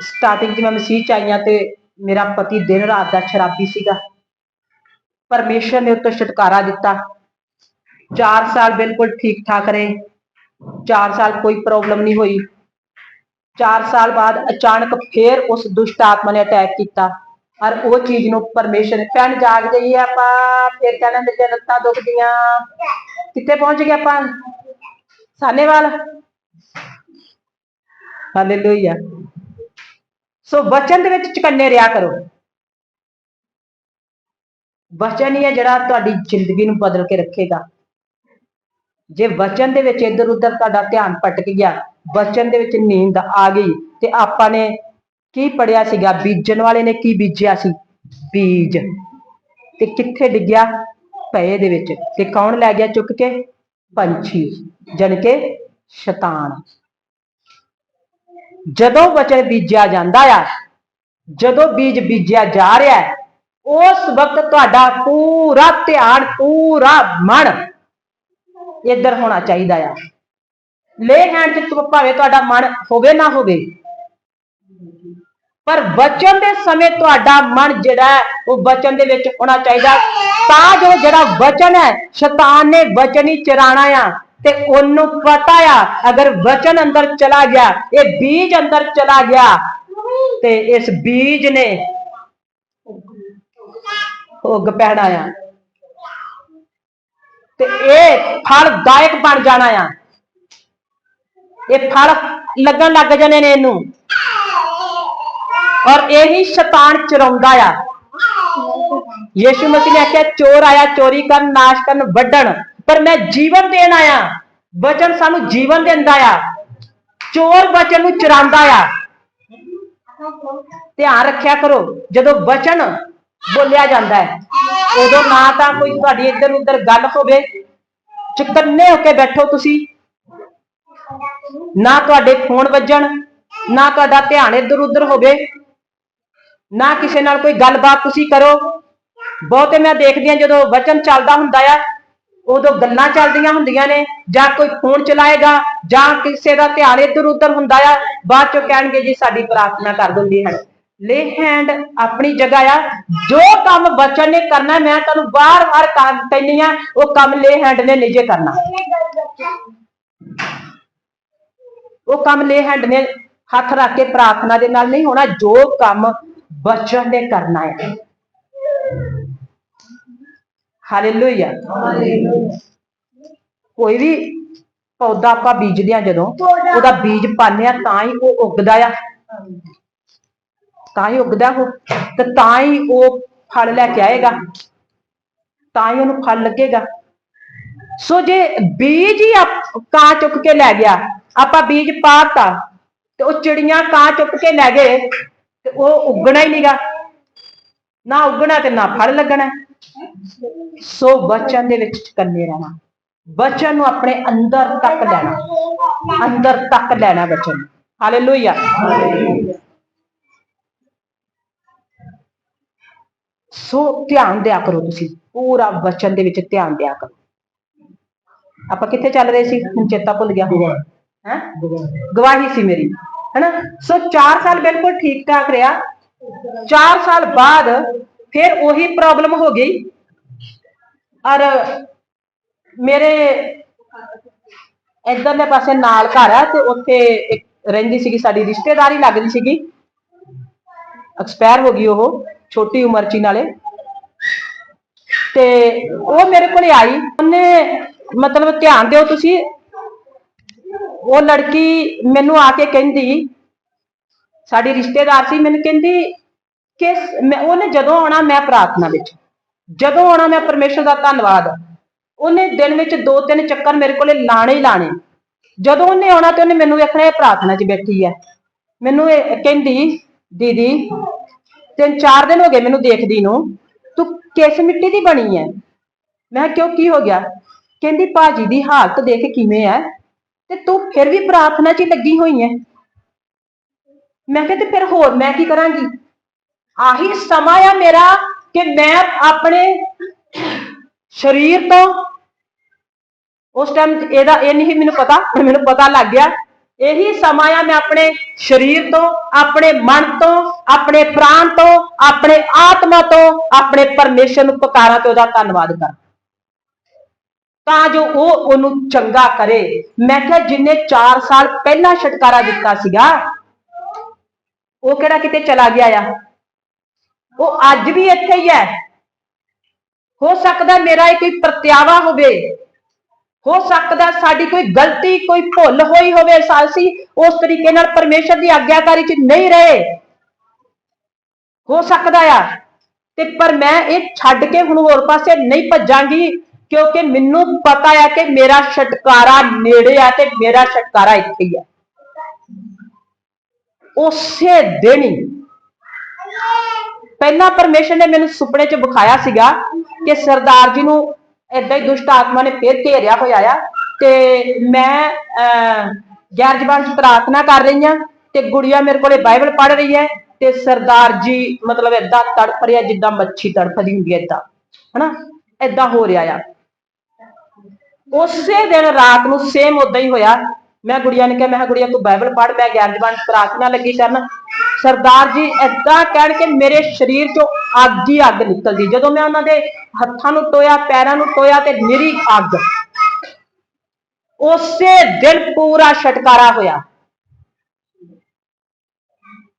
Speaker 2: ਸਟਾਰਟਿੰਗ 'ਚ ਮੈਂ ਮਸੀਹ 'ਚ ਆਈਆਂ ਤੇ ਮੇਰਾ ਪਤੀ ਦਿਨ ਰਾਤ ਦਾ ਸ਼ਰਾਬੀ ਸੀਗਾ। ਪਰਮੇਸ਼ਰ ਨੇ ਉੱਤੋਂ ਛੁਟਕਾਰਾ ਦਿੱਤਾ। 4 ਸਾਲ ਬਿਲਕੁਲ ਠੀਕ ਠਾਕ ਰਹੇ। 4 ਸਾਲ ਕੋਈ ਪ੍ਰੋਬਲਮ ਨਹੀਂ ਹੋਈ। 4 ਸਾਲ ਬਾਅਦ ਅਚਾਨਕ ਫੇਰ ਉਸ ਦੁਸ਼ਟ ਆਤਮਾ ਨੇ ਅਟੈਕ ਕੀਤਾ। ਔਰ ਉਹ ਚੀਜ਼ ਨੂੰ ਪਰਮੇਸ਼ਰ ਨੇ ਜਾਗ ਜਾਈਏ ਆਪਾਂ, ਫਿਰ ਕਹਿੰਦੇ ਨੇ ਜਨਤਾ ਦੁਖਦੀਆਂ ਕਿੱਥੇ ਪਹੁੰਚ ਗਏ ਆਪਾਂ? ਸਾਨੇਵਾਲ ਹਾਲੇਲੂਇਆ ਸੋ ਵਚਨ ਦੇ ਵਿੱਚ ਚਕੰਨੇ ਰਿਆ ਕਰੋ। ਵਚਨ ਹੀ ਹੈ ਜਿਹੜਾ ਤੁਹਾਡੀ ਜ਼ਿੰਦਗੀ ਨੂੰ ਬਦਲ ਕੇ ਰੱਖੇਗਾ। ਜੇ ਵਚਨ ਦੇ ਵਿੱਚ ਇੱਧਰ ਉੱਧਰ ਤੁਹਾਡਾ ਧਿਆਨ ਭਟਕ ਗਿਆ, ਵਚਨ ਦੇ ਵਿੱਚ ਨੀਂਦ ਆ ਗਈ ਤੇ ਆਪਾਂ ਨੇ ਕੀ ਪੜਿਆ ਸੀਗਾ? ਬੀਜਣ ਵਾਲੇ ਨੇ ਕੀ ਬੀਜਿਆ ਸੀ? ਬੀਜ। ਤੇ ਕਿੱਥੇ ਡਿੱਗਿਆ? ਪਏ ਦੇ ਵਿੱਚ। ਤੇ ਕੌਣ ਲੈ ਗਿਆ ਚੁੱਕ ਕੇ? ਪੰਛੀ ਜਨ ਕੇ ਸ਼ੈਤਾਨ। ਜਦੋਂ ਵਚਨ ਬੀਜਿਆ ਜਾਂਦਾ ਆ, ਜਦੋਂ ਬੀਜ ਬੀਜਿਆ ਜਾ ਰਿਹਾ, ਉਸ ਵਕਤ ਤੁਹਾਡਾ ਪੂਰਾ ਧਿਆਨ, ਪੂਰਾ ਮਨ ਇੱਧਰ ਹੋਣਾ ਚਾਹੀਦਾ ਆ ਲੇ ਹੈਂਡ ਚ ਭਾਵੇਂ ਤੁਹਾਡਾ ਮਨ ਹੋਵੇ ਨਾ ਹੋਵੇ ਪਰ ਵਚਨ ਦੇ ਸਮੇਂ ਤੁਹਾਡਾ ਮਨ ਜਿਹੜਾ ਹੈ, ਉਹ ਵਚਨ ਦੇ ਵਿੱਚ ਹੋਣਾ ਚਾਹੀਦਾ ਤਾਂ ਜੋ ਜਿਹੜਾ ਵਚਨ ਹੈ ਸ਼ੈਤਾਨ ਨੇ ਵਚਨ ਹੀ ਚਰਾਣਾ ਆ ਤੇ ਉਹਨੂੰ ਪਤਾ ਆ ਅਗਰ ਵਚਨ ਅੰਦਰ ਚਲਾ ਗਿਆ ਇਹ ਬੀਜ ਅੰਦਰ ਚਲਾ ਗਿਆ ਤੇ ਇਸ ਬੀਜ ਨੇ ਉੱਗ ਪੈਣਾ ਆ ਤੇ ਇਹ ਫਲਦਾਇਕ ਬਣ ਜਾਣਾ ਆ। ਇਹ ਫਲ ਲੱਗਣ ਲੱਗ ਜਾਣੇ ਨੇ ਇਹਨੂੰ। ਔਰ ਇਹੀ ਸ਼ੈਤਾਨ ਚਰਾਉਂਦਾ ਆ। ਯੀਸ਼ੂ ਮਸੀਹ ਨੇ ਆਖਿਆ, ਚੋਰ ਆਇਆ, ਚੋਰੀ ਕਰਨ, ਨਾਸ਼ ਕਰਨ, ਵੱਢਣ। ਪਰ ਮੈਂ ਜੀਵਨ ਦੇਣ ਆਇਆ। ਵਚਨ ਸਾਨੂੰ ਜੀਵਨ ਦਿੰਦਾ ਆ। ਚੋਰ ਵਚਨ ਨੂੰ ਚਰਾਉਂਦਾ ਆ। ਧਿਆਨ ਰੱਖਿਆ ਕਰੋ, ਜਦੋਂ ਵਚਨ ਬੋਲਿਆ ਜਾਂਦਾ ਹੈ ਉਦੋਂ ਨਾ ਤਾਂ ਕੋਈ ਤੁਹਾਡੀ ਇੱਧਰ ਉੱਧਰ ਗੱਲ ਹੋਵੇ। ਚੁਕੰਨੇ ਹੋ ਕੇ ਬੈਠੋ ਤੁਸੀਂ। ਨਾ ਤੁਹਾਡੇ ਫੋਨ ਵੱਜਣ, ਨਾ ਤੁਹਾਡਾ ਧਿਆਨ ਇੱਧਰ ਉੱਧਰ ਹੋਵੇ। ਨਾ ਕਿਸੇ ਨਾਲ ਕੋਈ ਗੱਲਬਾਤ ਤੁਸੀਂ ਕਰੋ। ਬਹੁਤੇ ਮੈਂ ਦੇਖਦੀ ਹਾਂ ਜਦੋਂ ਵਚਨ ਚੱਲਦਾ ਹੁੰਦਾ ਆ, ਉਦੋਂ ਗੱਲਾਂ ਚੱਲਦੀਆਂ ਹੁੰਦੀਆਂ ਨੇ, ਜਾਂ ਕੋਈ ਫੋਨ ਚਲਾਏਗਾ, ਜਾਂ ਕਿਸੇ ਦਾ ਧਿਆਨ ਇੱਧਰ ਉੱਧਰ ਹੁੰਦਾ ਆ, ਬਾਅਦ ਚੋਂ ਕਹਿਣਗੇ ਜੀ ਸਾਡੀ ਪ੍ਰਾਰਥਨਾ ਕਰ ਦਿੰਦੀ ਹੈ ਲੇ ਹੈਂਡ ਆਪਣੀ ਜਗ੍ਹਾ ਆ। ਜੋ ਕੰਮ ਵਚਨ ਨੇ ਕਰਨਾ ਮੈਂ ਤੁਹਾਨੂੰ ਬਾਰ-ਬਾਰ ਕਹਿੰਦੀ ਆ ਉਹ ਕੰਮ ਲੇ ਹੈਂਡ ਨੇ ਨਿਜੇ ਕਰਨਾ। ਉਹ ਕੰਮ ਲੇ ਹੈਂਡ ਨੇ ਹੱਥ ਰੱਖ ਕੇ ਪ੍ਰਾਰਥਨਾ ਦੇ ਨਾਲ ਨਹੀਂ ਹੋਣਾ ਜੋ ਕੰਮ ਬਚਨ ਨੇ ਕਰਨਾ ਹੈ। ਹਾਲੇਲੂਇਆ ਕੋਈ ਵੀ ਪੌਦਾ ਆਪਾਂ ਬੀਜਦੇ ਆ ਜਦੋਂ ਉਹਦਾ ਬੀਜ ਪਾਉਂਦੇ ਆ ਤਾਂ ਹੀ ਉਹ ਉੱਗਦਾ ਆ। ਤਾਂ ਹੀ ਉੱਗਦਾ ਉਹ, ਤੇ ਤਾਂ ਹੀ ਉਹ ਫਲ ਲੈ ਕੇ ਆਏਗਾ। ਤਾਂ ਹੀ ਉਹਨੂੰ ਫਲ ਲੱਗੇਗਾ। ਸੋ ਜੇ ਬੀਜ ਹੀ ਕਾਂ ਚੁੱਕ ਕੇ ਲੈ ਗਿਆ, ਆਪਾਂ ਬੀਜ ਪਾਤਾ, ਤੇ ਉਹ ਚਿੜੀਆਂ ਕਾਂ ਚੁੱਕ ਕੇ ਲੈ ਗਏ, ਤੇ ਉਹ ਉੱਗਣਾ ਹੀ ਨਹੀਂਗਾ ਨਾ ਉੱਗਣਾ ਤੇ ਨਾ ਫਲ ਲੱਗਣਾ। ਸੋ ਬਚਨ ਦੇ ਵਿੱਚ ਕੰਨੇ ਰਹਿਣਾ। ਬਚਨ ਨੂੰ ਆਪਣੇ ਅੰਦਰ ਤੱਕ ਲੈਣਾ। ਅੰਦਰ ਤੱਕ ਲੈਣਾ ਬਚਨ। ਹਾਲੇਲੂਇਆ ਸੋ ਧਿਆਨ ਦਿਆ ਕਰੋ ਤੁਸੀਂ ਪੂਰਾ ਬਚਨ ਦੇ ਵਿੱਚ ਧਿਆਨ ਦਿਆ ਕਰੋ। ਆਪਾਂ ਕਿੱਥੇ ਚੱਲ ਰਹੇ ਸੀ? ਹੁਣ ਚੇਤਾ ਭੁੱਲ ਗਿਆ। ਹੈ? ਗਵਾਹੀ ਸੀ ਮੇਰੀ ਹੈਨਾ? ਸੋ 4 ਸਾਲ ਬਿਲਕੁਲ ਠੀਕ ਠਾਕ ਰਿਹਾ। 4 ਸਾਲ ਬਾਅਦ ਫਿਰ ਉਹੀ ਪ੍ਰੋਬਲਮ ਹੋ ਗਈ। ਔਰ ਮੇਰੇ ਇਧਰਲੇ ਪਾਸੇ ਨਾਲ ਘਰ ਆ ਤੇ ਉੱਥੇ ਇੱਕ ਰਹਿੰਦੀ ਸੀਗੀ ਸਾਡੀ ਰਿਸ਼ਤੇਦਾਰੀ ਲੱਗਦੀ ਸੀਗੀ। ਐਕਸਪਾਇਰ ਹੋ ਗਈ ਉਹ। ਛੋਟੀ ਉਮਰ ਚ ਨਾਲੇ। ਤੇ ਉਹ ਮੇਰੇ ਕੋਲ ਆਈ। ਉਹਨੇ ਮਤਲਬ ਧਿਆਨ ਦਿਓ ਤੁਸੀਂ। ਉਹ ਲੜਕੀ ਮੈਨੂੰ ਆ ਕੇ ਕਹਿੰਦੀ, ਸਾਡੀ ਰਿਸ਼ਤੇਦਾਰ ਸੀ, ਮੈਨੂੰ ਕਹਿੰਦੀ ਕਿ ਉਹਨੇ ਜਦੋਂ ਆਉਣਾ ਮੈਂ ਪ੍ਰਾਰਥਨਾ ਵਿੱਚ। ਜਦੋਂ ਆਉਣਾ ਮੈਂ ਪਰਮੇਸ਼ਰ ਦਾ ਧੰਨਵਾਦ। ਉਹਨੇ ਦਿਨ ਵਿੱਚ ਦੋ ਤਿੰਨ ਚੱਕਰ ਮੇਰੇ ਕੋਲੇ ਲਾਣੇ ਹੀ ਲਾਣੇ। ਜਦੋਂ ਉਹਨੇ ਆਉਣਾ ਤੇ ਉਹਨੇ ਮੈਨੂੰ ਵੇਖਣਾ ਇਹ ਪ੍ਰਾਰਥਨਾ 'ਚ ਬੈਠੀ ਹੈ। ਮੈਨੂੰ ਇਹ ਕਹਿੰਦੀ, ਦੀਦੀ ਤਿੰਨ ਚਾਰ ਦਿਨ ਹੋ ਗਏ ਮੈਨੂੰ ਦੇਖਦੀ ਨੂੰ। ਤੂੰ ਕਿਸ ਮਿੱਟੀ ਦੀ ਬਣੀ ਹੈ ਮੈਂ ਕਿਹਾ, ਕਿਉਂ ਕੀ ਹੋ ਗਿਆ? ਕਹਿੰਦੀ ਭਾਜੀ ਦੀ ਹਾਲਤ ਦੇਖ ਕਿਵੇਂ ਹੈ ਤੇ ਤੂੰ ਫਿਰ ਵੀ ਪ੍ਰਾਰਥਨਾ 'ਚ ਹੀ ਲੱਗੀ ਹੋਈ ਹੈ ਮੈਂ ਕਿਹਾ ਤੇ ਫਿਰ ਹੋਰ ਮੈਂ ਕੀ ਕਰਾਂਗੀ? ਆਹੀ ਸਮਾਂ ਆ ਮੇਰਾ ਕਿ ਮੈਂ ਆਪਣੇ ਸਰੀਰ ਤੋਂ ਉਸ ਟਾਈਮ ਇਹਦਾ ਇਹ ਨਹੀਂ ਮੈਨੂੰ ਪਤਾ ਹੁਣ ਮੈਨੂੰ ਪਤਾ ਲੱਗ ਗਿਆ ਇਹੀ ਸਮਾਂ ਆ ਮੈਂ ਆਪਣੇ ਸਰੀਰ ਤੋਂ, ਆਪਣੇ ਮਨ ਤੋਂ, ਆਪਣੇ ਪ੍ਰਾਣ ਤੋਂ, ਆਪਣੇ ਆਤਮਾ ਤੋਂ, ਆਪਣੇ ਪਰਮੇਸ਼ਰ ਨੂੰ ਪੁਕਾਰਾਂ ਤੇ ਉਹਦਾ ਧੰਨਵਾਦ ਕਰਾਂ। ਤਾਂ ਜੋ ਉਹ ਉਹਨੂੰ ਚੰਗਾ ਕਰੇ। ਮੈਂ ਕਿਹਾ ਜਿੰਨੇ 4 ਸਾਲ ਪਹਿਲਾਂ ਛਟਕਾਰਾ ਦਿੱਤਾ ਸੀਗਾ, ਉਹ ਕਿਹੜਾ ਕਿਤੇ ਚਲਾ ਗਿਆ ਆ? ਉਹ ਅੱਜ ਵੀ ਇੱਥੇ ਹੀ ਹੈ। ਹੋ ਸਕਦਾ ਮੇਰਾ ਇਹ ਕੋਈ ਪ੍ਰਤਿਆਵਾ ਹੋਵੇ। ਹੋ ਸਕਦਾ ਸਾਡੀ ਕੋਈ ਗਲਤੀ, ਕੋਈ ਭੁੱਲ ਹੋਈ ਹੋਵੇ ਸਾਲਸੀ ਉਸ ਤਰੀਕੇ ਨਾਲ ਪਰਮੇਸ਼ਰ ਦੀ ਆਗਿਆਕਾਰੀ ਚ ਨਹੀਂ ਰਹੇ। ਹੋ ਸਕਦਾ ਆ ਤੇ ਪਰ ਮੈਂ ਇਹ ਛੱਡ ਕੇ ਹੁਣ ਹੋਰ ਪਾਸੇ ਨਹੀਂ ਭੱਜਾਂਗੀ, ਕਿਉਂਕਿ ਮੈਨੂੰ ਪਤਾ ਆ ਕਿ ਮੇਰਾ ਛਟਕਾਰਾ ਨੇੜੇ ਆ ਤੇ ਮੇਰਾ ਛਟਕਾਰਾ ਇੱਥੇ ਹੀ ਆ। ਉਸੇ ਦਿਨ ਹੀ ਪਹਿਲਾਂ ਪਰਮੇਸ਼ਰ ਨੇ ਮੈਨੂੰ ਸੁਪਨੇ 'ਚ ਵਿਖਾਇਆ ਸੀਗਾ ਕਿ ਸਰਦਾਰ ਜੀ ਨੂੰ ਏਦਾਂ ਹੀ ਦੁਸ਼ਟ ਆਤਮਾ ਨੇ ਫਿਰ ਘੇਰਿਆ ਹੋਇਆ ਆ ਤੇ ਮੈਂ ਗੈਰ ਜ਼ਬਾਨ 'ਚ ਪ੍ਰਾਰਥਨਾ ਕਰ ਰਹੀ ਹਾਂ ਤੇ ਗੁੜੀਆ ਮੇਰੇ ਕੋਲੇ ਬਾਈਬਲ ਪੜ੍ਹ ਰਹੀ ਹੈ ਤੇ ਸਰਦਾਰ ਜੀ ਮਤਲਬ ਏਦਾਂ ਤੜਫ ਰਿਹਾ ਜਿੱਦਾਂ ਮੱਛੀ ਤੜਫਦੀ ਹੁੰਦੀ ਹੈ ਏਦਾਂ, ਹਨਾ? ਏਦਾਂ ਹੋ ਰਿਹਾ ਆ। ਉਸੇ ਦਿਨ ਰਾਤ ਨੂੰ ਸੇਮ ਉਦਾਂ ਹੀ ਹੋਇਆ। ਮੈਂ ਗੁੜੀਆ ਨੇ ਕਿਹਾ, ਮੈਂ ਕਿਹਾ, ਗੁੜੀਆ ਤੂੰ ਬਾਈਬਲ ਪੜ੍ਹ, ਮੈਂ ਗਿਆਨ ਜਬਾਨ ਪ੍ਰਾਰਥਨਾ ਲੱਗੀ ਕਰਨ ਸਰਦਾਰ ਜੀ ਏਦਾਂ ਕਹਿਣ ਕੇ ਮੇਰੇ ਸਰੀਰ ਚੋਂ ਅੱਗ ਹੀ ਅੱਗ ਨਿਕਲਦੀ। ਜਦੋਂ ਮੈਂ ਉਹਨਾਂ ਦੇ ਹੱਥਾਂ ਨੂੰ ਟੋਇਆ ਪੈਰਾਂ ਨੂੰ ਟੋਇਆ ਤੇ ਨਿਰੀ ਅੱਗ। ਉਸੇ ਦਿਨ ਪੂਰਾ ਛਟਕਾਰਾ ਹੋਇਆ।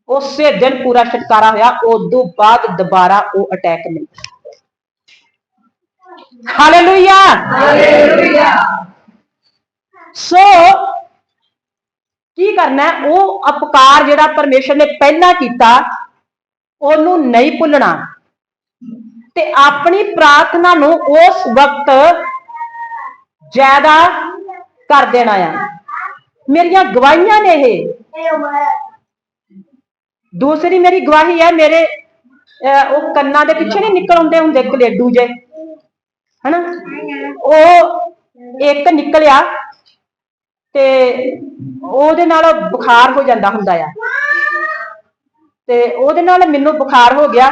Speaker 2: ਉਸੇ ਦਿਨ ਪੂਰਾ ਛਟਕਾਰਾ ਹੋਇਆ ਉਦੋਂ ਬਾਅਦ ਦੁਬਾਰਾ ਉਹ ਅਟੈਕ ਨਹੀਂ ਹਾਲੇਲੂਇਆ ਹਾਲੇਲੂਇਆ ਸੋ ਕੀ ਕਰਨਾ ਉਹ ਅਪਕਾਰ ਜਿਹੜਾ ਪਰਮੇਸ਼ਰ ਨੇ ਪਹਿਲਾਂ ਕੀਤਾ ਉਹਨੂੰ ਨਹੀਂ ਭੁੱਲਣਾ। ਤੇ ਆਪਣੀ ਪ੍ਰਾਰਥਨਾ ਨੂੰ ਉਸ ਵਕਤ ਜ਼ਿਆਦਾ ਕਰ ਦੇਣਾ ਆ। ਮੇਰੀਆਂ ਗਵਾਹੀਆਂ ਨੇ ਇਹ। ਦੂਸਰੀ ਮੇਰੀ ਗਵਾਹੀ ਹੈ ਮੇਰੇ ਅਹ, ਉਹ ਕੰਨਾਂ ਦੇ ਪਿੱਛੇ ਨਹੀਂ ਨਿਕਲ ਆਉਂਦੇ ਹੁੰਦੇ ਕਲੇਡੂ ਜੇ ਹਨਾ? ਉਹ ਇੱਕ ਨਿਕਲਿਆ। ਤੇ ਉਹਦੇ ਨਾਲ ਬੁਖਾਰ ਹੋ ਜਾਂਦਾ ਹੁੰਦਾ ਆ। ਤੇ ਉਹਦੇ ਨਾਲ ਮੈਨੂੰ ਬੁਖਾਰ ਹੋ ਗਿਆ।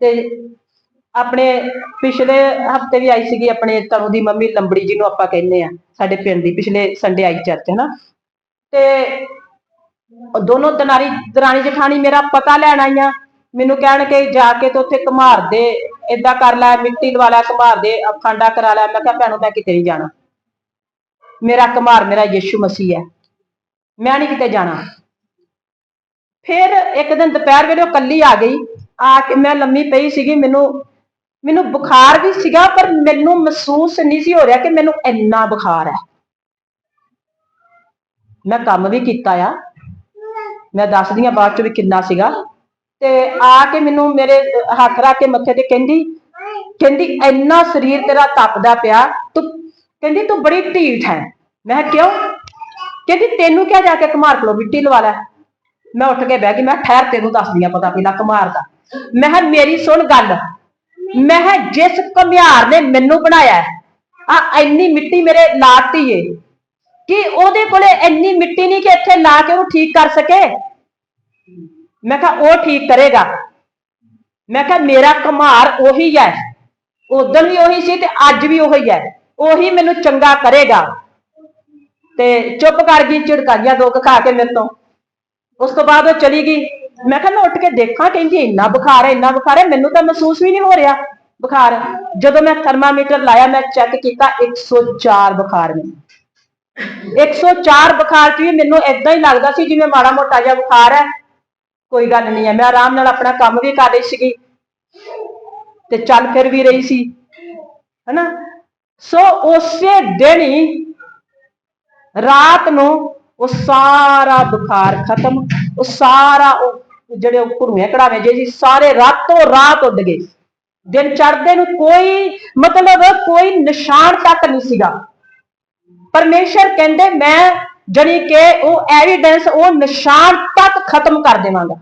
Speaker 2: ਤੇ ਆਪਣੇ ਪਿਛਲੇ ਹਫ਼ਤੇ ਵੀ ਆਈ ਸੀਗੀ ਆਪਣੇ ਤਰੂ ਦੀ ਮੰਮੀ ਲੰਬੜੀ ਜਿਹਨੂੰ ਆਪਾਂ ਕਹਿੰਦੇ ਆ, ਸਾਡੇ ਪਿੰਡ ਦੀ ਪਿਛਲੇ ਸੰਡੇ ਆਈ ਚਰਚ ਹਨਾ। ਤੇ ਉਹ ਦੋਨੋਂ ਦਨਾਰੀ, ਦਰਾਣੀ ਜਠਾਣੀ ਮੇਰਾ ਪਤਾ ਲੈਣ ਆਈਆਂ। ਮੈਨੂੰ ਕਹਿਣ ਕਿ ਜਾ ਕੇ ਤੇ ਉੱਥੇ ਘਮਾਰ ਦੇ, ਏਦਾਂ ਕਰ ਲੈ, ਮਿੱਟੀ ਲਵਾ ਲੈ, ਘਮਾਰ ਦੇ, ਅਖਾਂਡਾ ਕਰਾ ਲੈ। ਮੈਂ ਕਿਹਾ ਭੈਣੋ ਮੈਂ ਕਿਤੇ ਨਹੀਂ ਜਾਣਾ। ਮੇਰਾ ਕੁਮਾਰ ਮੇਰਾ ਯੀਸ਼ੂ ਮਸੀਹ ਹੈ। ਮੈਂ ਨਹੀਂ ਕਿਤੇ ਜਾਣਾ। ਫਿਰ ਇੱਕ ਦਿਨ ਦੁਪਹਿਰ ਵੇਲੇ ਉਹ ਕੱਲੀ ਆ ਗਈ। ਆ ਕੇ ਮੈਂ ਲੰਮੀ ਪਈ ਸੀਗੀ। ਮੈਨੂੰ ਮੈਨੂੰ ਬੁਖਾਰ ਵੀ ਸੀਗਾ ਪਰ ਮੈਨੂੰ ਮਹਿਸੂਸ ਨਹੀਂ ਸੀ ਹੋ ਰਿਹਾ ਕਿ ਮੈਨੂੰ ਇੰਨਾ ਬੁਖਾਰ ਹੈ। ਮੈਂ ਕੰਮ ਵੀ ਕੀਤਾ ਆ। ਮੈਂ ਦੱਸਦੀ ਆ ਬਾਅਦ ਚ ਵੀ ਕਿੰਨਾ ਸੀਗਾ। ਤੇ ਆ ਕੇ ਮੈਨੂੰ ਮੇਰੇ ਅਹ, ਹੱਥ ਰੱਖ ਕੇ ਮੱਥੇ ਤੇ ਕਹਿੰਦੀ ਕਹਿੰਦੀ ਇੰਨਾ ਸਰੀਰ ਤੇਰਾ ਤਪਦਾ ਪਿਆ ਤੂੰ ਕਹਿੰਦੀ ਤੂੰ ਬੜੀ ਢੀਠ ਹੈ। ਮੈਂ ਕਿਉਂ? ਕਹਿੰਦੀ ਤੈਨੂੰ ਕਿਹਾ ਜਾ ਕੇ ਕੁਮਾਰ ਕੋਲੋਂ ਮਿੱਟੀ ਲਵਾ ਲੈ। ਮੈਂ ਉੱਠ ਕੇ ਬਹਿ ਗਈ ਮੈਂ ਠਹਿਰ ਤੈਨੂੰ ਦੱਸਦੀ ਆ ਪਤਾ ਪਹਿਲਾਂ ਕੁਮਾਰ ਦਾ। ਮੈਂ ਕਿਹਾ ਮੇਰੀ ਸੁਣ ਗੱਲ। ਮੈਂ ਕਿਹਾ, ਜਿਸ ਘੁਮਿਆਰ ਨੇ ਮੈਨੂੰ ਬਣਾਇਆ ਆ ਇੰਨੀ ਮਿੱਟੀ ਮੇਰੇ ਲਾਤੀ ਏ ਕਿ ਉਹਦੇ ਕੋਲੇ ਇੰਨੀ ਮਿੱਟੀ ਨਹੀਂ ਕਿ ਇੱਥੇ ਲਾ ਕੇ ਉਹਨੂੰ ਠੀਕ ਕਰ ਸਕੇ? ਮੈਂ ਕਿਹਾ ਉਹ ਠੀਕ ਕਰੇਗਾ। ਮੈਂ ਕਿਹਾ ਮੇਰਾ ਕੁਮਾਰ ਉਹੀ ਹੈ ਉਦੋਂ ਵੀ ਉਹੀ ਸੀ ਤੇ ਅੱਜ ਵੀ ਉਹੀ ਹੈ। ਉਹੀ ਮੈਨੂੰ ਚੰਗਾ ਕਰੇਗਾ। ਤੇ ਚੁੱਪ ਕਰ ਗਈ ਝਿੜਕਾਈਆਂ ਦੋ ਕੁ ਖਾ ਕੇ ਮੇਰੇ ਤੋਂ। ਉਸ ਤੋਂ ਬਾਅਦ ਉਹ ਚਲੀ ਗਈ। ਮੈਂ ਕਿਹਾ ਮੈਂ ਉੱਠ ਕੇ ਦੇਖਾਂ ਕਹਿੰਦੀ ਇੰਨਾ ਬੁਖਾਰ ਹੈ, ਇੰਨਾ ਬੁਖਾਰ ਹੈ, ਮੈਨੂੰ ਤਾਂ ਮਹਿਸੂਸ ਵੀ ਨਹੀਂ ਹੋ ਰਿਹਾ ਬੁਖਾਰ। ਜਦੋਂ ਮੈਂ ਥਰਮਾਮੀਟਰ ਲਾਇਆ, ਮੈਂ ਚੈੱਕ ਕੀਤਾ 104 ਬੁਖਾਰ ਮੈਨੂੰ 104 ਬੁਖਾਰ ਚ ਵੀ ਮੈਨੂੰ ਇਦਾਂ ਹੀ ਲੱਗਦਾ ਸੀ ਜਿਵੇਂ ਮਾੜਾ ਮੋਟਾ ਜਿਹਾ ਬੁਖਾਰ ਹੈ। ਕੋਈ ਗੱਲ ਨਹੀਂ ਹੈ, ਮੈਂ ਆਰਾਮ ਨਾਲ ਆਪਣਾ ਕੰਮ ਵੀ ਕਰ ਰਹੀ ਸੀਗੀ। ਤੇ ਚੱਲ ਫਿਰ ਵੀ ਰਹੀ ਸੀ। ਹਨਾ? ਸੋ ਉਸੇ ਦਿਨ ਹੀ ਰਾਤ ਨੂੰ ਉਹ ਸਾਰਾ ਬੁਖਾਰ ਖਤਮ, ਉਹ ਸਾਰਾ ਉਹ ਜਿਹੜੇ ਉਹ ਘੁਰਮੇ ਕਢਾਵੇਂ ਜੇ ਸੀ, ਸਾਰੇ ਰਾਤੋਂ ਰਾਤ ਉੱਡ ਗਏ। ਦਿਨ ਚੜ੍ਹਦੇ ਨੂੰ ਕੋਈ ਮਤਲਬ ਕੋਈ ਨਿਸ਼ਾਨ ਤੱਕ ਨਹੀਂ ਸੀਗਾ। ਪਰਮੇਸ਼ਰ ਕਹਿੰਦੇ, ਮੈਂ ਜਣੀ ਕਿ ਉਹ ਐਵੀਡੈਂਸ ਉਹ ਨਿਸ਼ਾਨ ਤੱਕ ਖਤਮ ਕਰ ਦੇਵਾਂਗਾ।